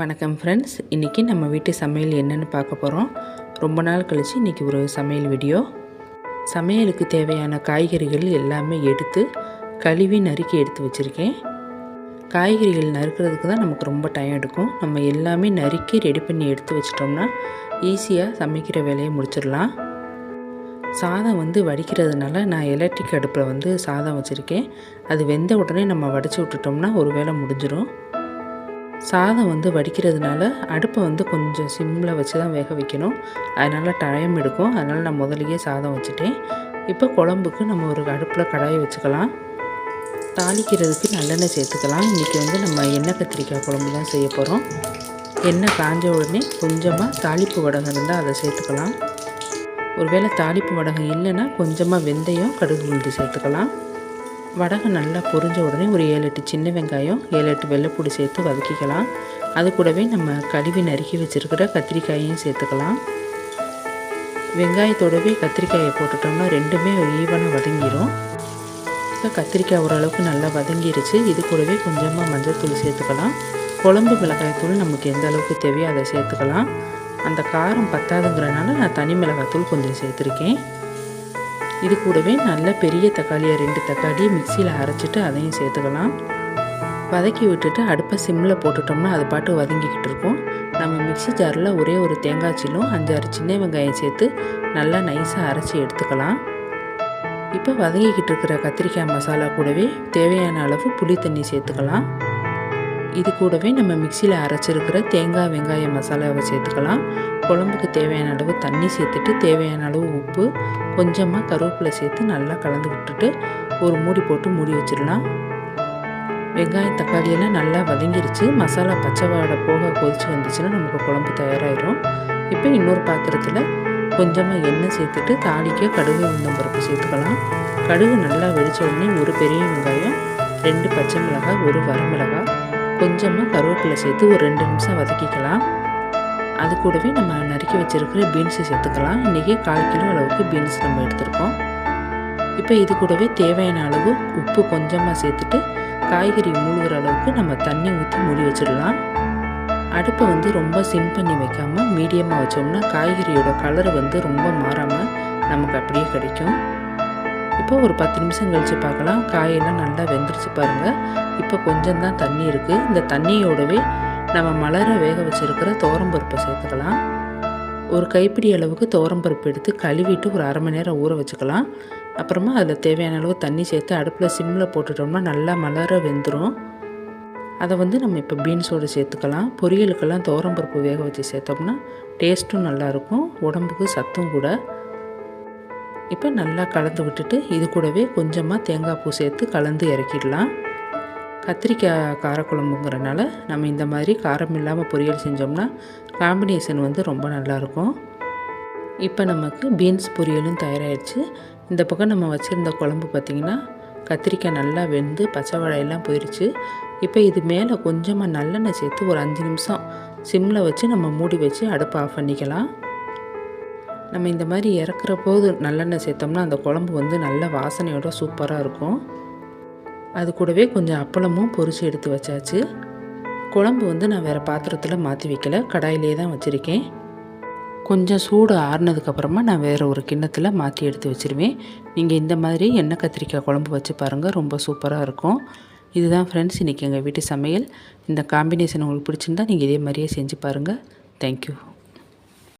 வணக்கம் ஃப்ரெண்ட்ஸ் இன்றைக்கி நம்ம வீட்டு சமையல் என்னென்னு பார்க்க போகிறோம் ரொம்ப நாள் கழித்து இன்றைக்கி ஒரு சமையல் வீடியோ சமையலுக்கு தேவையான காய்கறிகள் எல்லாமே எடுத்து கழுவி நறுக்கி எடுத்து வச்சுருக்கேன். காய்கறிகள் நறுக்கிறதுக்கு தான் நமக்கு ரொம்ப டைம் எடுக்கும். நம்ம எல்லாமே நறுக்கி ரெடி பண்ணி எடுத்து வச்சிட்டோம்னா ஈஸியாக சமைக்கிற வேலையை முடிச்சிடலாம். சாதம் வந்து வடிக்கிறதுனால நான் எலக்ட்ரிக் அடுப்பில் வந்து சாதம் வச்சுருக்கேன். அது வெந்த உடனே நம்ம வடித்து விட்டுட்டோம்னா ஒரு வேலை முடிஞ்சிடும் சாதம் வந்து வடிக்கிறதுனால அடுப்பை வந்து கொஞ்சம் சிம்மில் வச்சு தான் வேக வைக்கணும். அதனால் டைம் எடுக்கும். அதனால் நான் முதலையே சாதம் வச்சுட்டேன். இப்போ குழம்புக்கு நம்ம ஒரு அடுப்பில் கடாயை வச்சுக்கலாம். தாளிக்கிறதுக்கு நல்லெண்ணெய் சேர்த்துக்கலாம். இன்றைக்கி வந்து நம்ம எண்ணெய் கத்திரிக்காய் குழம்பு தான் செய்ய போகிறோம் எண்ணெய் காஞ்ச உடனே கொஞ்சமாக தாளிப்பு வடகம் இருந்தால் அதை சேர்த்துக்கலாம். ஒருவேளை தாளிப்பு வடகம் இல்லைன்னா கொஞ்சமாக வெந்தயம் கடுகு உளுந்து சேர்த்துக்கலாம். வடகம் நல்லா பொரிஞ்ச உடனே ஒரு ஏழு எட்டு சின்ன வெங்காயம் ஏழு எட்டு வெள்ளைப்பூடி சேர்த்து வதக்கிக்கலாம். அது கூடவே நம்ம கழுவி நறுக்கி வச்சுருக்கிற கத்திரிக்காயையும் சேர்த்துக்கலாம். வெங்காயத்தோடவே கத்திரிக்காயை போட்டுட்டோம்னா ரெண்டுமே ஈவனாக வதங்கிடும் இப்போ கத்திரிக்காய் ஓரளவுக்கு நல்லா வதங்கிருச்சு. இது கூடவே கொஞ்சமாக மஞ்சள் தூள் சேர்த்துக்கலாம். குழம்பு மிளகாய்த்தூள் நமக்கு எந்த அளவுக்கு தேவையோ அதை சேர்த்துக்கலாம். அந்த காரம் பத்தாதுங்கிறனால நான் தனி மிளகாய்த்தூள் கொஞ்சம் சேர்த்துருக்கேன். இது கூடவே நல்ல பெரிய தக்காளியை ரெண்டு தக்காளியை மிக்சியில் அரைச்சிட்டு அதையும் சேர்த்துக்கலாம். வதக்கி விட்டுட்டு அடுப்பை சிம்மில் போட்டுட்டோம்னா அது பாட்டு வதங்கிக்கிட்டு இருக்கும். நம்ம மிக்சி ஜாரில் ஒரே ஒரு தேங்காய் சில்லும் அஞ்சாறு சின்ன வெங்காயம் சேர்த்து நல்லா நைஸாக அரைச்சி எடுத்துக்கலாம். இப்போ வதங்கிக்கிட்டு இருக்கிற கத்திரிக்காய் மசாலா கூடவே தேவையான அளவு புளி தண்ணி சேர்த்துக்கலாம். இது கூடவே நம்ம மிக்சியில் அரைச்சிருக்கிற தேங்காய் வெங்காய மசாலாவை சேர்த்துக்கலாம். குழம்புக்கு தேவையான அளவு தண்ணி சேர்த்துட்டு தேவையான அளவு உப்பு கொஞ்சமாக கருவேப்பிலை சேர்த்து நல்லா கலந்து விட்டுட்டு ஒரு மூடி போட்டு மூடி வச்சிடலாம். வெங்காயம் தக்காளியெல்லாம் நல்லா வதங்கிருச்சு. மசாலா பச்சை வாடை போக கொதிச்சு வந்துச்சுன்னா நமக்கு குழம்பு தயாராகிடும் இப்போ இன்னொரு பாத்திரத்தில் கொஞ்சமாக எண்ணெய் சேர்த்துட்டு தாளிக்க கடுகு உளுந்தம்பருப்பு சேர்த்துக்கலாம். கடுகு நல்லா வெடித்த உடனே ஒரு பெரிய வெங்காயம் ரெண்டு பச்சை மிளகாய் ஒரு வரமிளகாய் கொஞ்சமாக கருவேப்பிலை சேர்த்து ஒரு ரெண்டு நிமிஷம் வதக்கிக்கலாம். அது கூடவே நம்ம நறுக்கி வச்சுருக்கிற பீன்ஸை சேர்த்துக்கலாம். இன்றைக்கி கால் கிலோ அளவுக்கு பீன்ஸ் நம்ம எடுத்துருக்கோம். இப்போ இது கூடவே தேவையான அளவு உப்பு கொஞ்சமாக சேர்த்துட்டு காய்கறி மூழ்கிற அளவுக்கு நம்ம தண்ணி ஊற்றி மூடி வச்சிடலாம். அடுப்பை வந்து ரொம்ப சிம் பண்ணி வைக்காமல் மீடியமாக வச்சோம்னா காய்கறியோட கலர் வந்து ரொம்ப மாறாமல் நமக்கு அப்படியே கிடைக்கும். இப்போ ஒரு பத்து நிமிஷம் கழித்து பார்க்கலாம். காயெல்லாம் நல்லா வெந்துருச்சு பாருங்கள் இப்போ கொஞ்சம் தான் தண்ணி இருக்குது இந்த தண்ணியோடவே நம்ம மலர வேக வச்சுருக்கிற தோரம்பருப்பை சேர்த்துக்கலாம். ஒரு கைப்பிடி அளவுக்கு தோரம்பருப்பு எடுத்து கழுவிட்டு ஒரு அரை மணி நேரம் ஊற வச்சுக்கலாம். அப்புறமா அதில் தேவையான அளவு தண்ணி சேர்த்து அடுப்பில் சிம்மில் போட்டுட்டோம்னா நல்லா மலர வெந்துடும் அதை வந்து நம்ம இப்போ பீன்ஸோடு சேர்த்துக்கலாம். பொரியலுக்கெல்லாம் தோரம்பருப்பு வேக வச்சு சேர்த்தோம்னா டேஸ்ட்டும் நல்லாயிருக்கும் உடம்புக்கு சத்தும் கூட. இப்போ நல்லா கலந்து விட்டுட்டு இது கூடவே கொஞ்சமாக தேங்காய் பூ சேர்த்து கலந்து இறக்கிடலாம். கத்திரிக்காய் காரக்குழம்புங்கிறனால நம்ம இந்த மாதிரி காரம் இல்லாமல் பொரியல் செஞ்சோம்னா காம்பினேஷன் வந்து ரொம்ப நல்லாயிருக்கும். இப்போ நமக்கு பீன்ஸ் பொரியலும் தயாராகிடுச்சு இந்த பக்கம் நம்ம வச்சுருந்த குழம்பு பார்த்திங்கன்னா கத்திரிக்காய் நல்லா வெந்து பச்சை வாழையெல்லாம் போயிடுச்சு இப்போ இது மேலே கொஞ்சமாக நல்லெண்ணெய் சேர்த்து ஒரு அஞ்சு நிமிஷம் சிம்மில் வச்சு நம்ம மூடி வச்சு அடுப்பை ஆஃப் பண்ணிக்கலாம். நம்ம இந்த மாதிரி இறக்குற போது நல்லெண்ணெய் சேர்த்தோம்னா அந்த குழம்பு வந்து நல்ல வாசனையோட சூப்பராக இருக்கும். அது கூடவே கொஞ்சம் அப்பளமும் பொரிச்சு எடுத்து வச்சாச்சு. குழம்பு வந்து நான் வேறு பாத்திரத்தில் மாற்றி வைக்கல. கடாயிலே தான் வச்சுருக்கேன். கொஞ்சம் சூடு ஆறுனதுக்கப்புறமா நான் வேறு ஒரு கிண்ணத்தில் மாற்றி எடுத்து வச்சுருவேன். நீங்கள் இந்த மாதிரி எண்ணெய் கத்திரிக்காய் குழம்பு வச்சு பாருங்கள் ரொம்ப சூப்பராக இருக்கும். இதுதான் ஃப்ரெண்ட்ஸ் இன்றைக்கி எங்கள் வீட்டு சமையல். இந்த காம்பினேஷன் உங்களுக்கு பிடிச்சிருந்தா நீங்கள் இதே மாதிரியே செஞ்சு பாருங்கள் தேங்க்யூ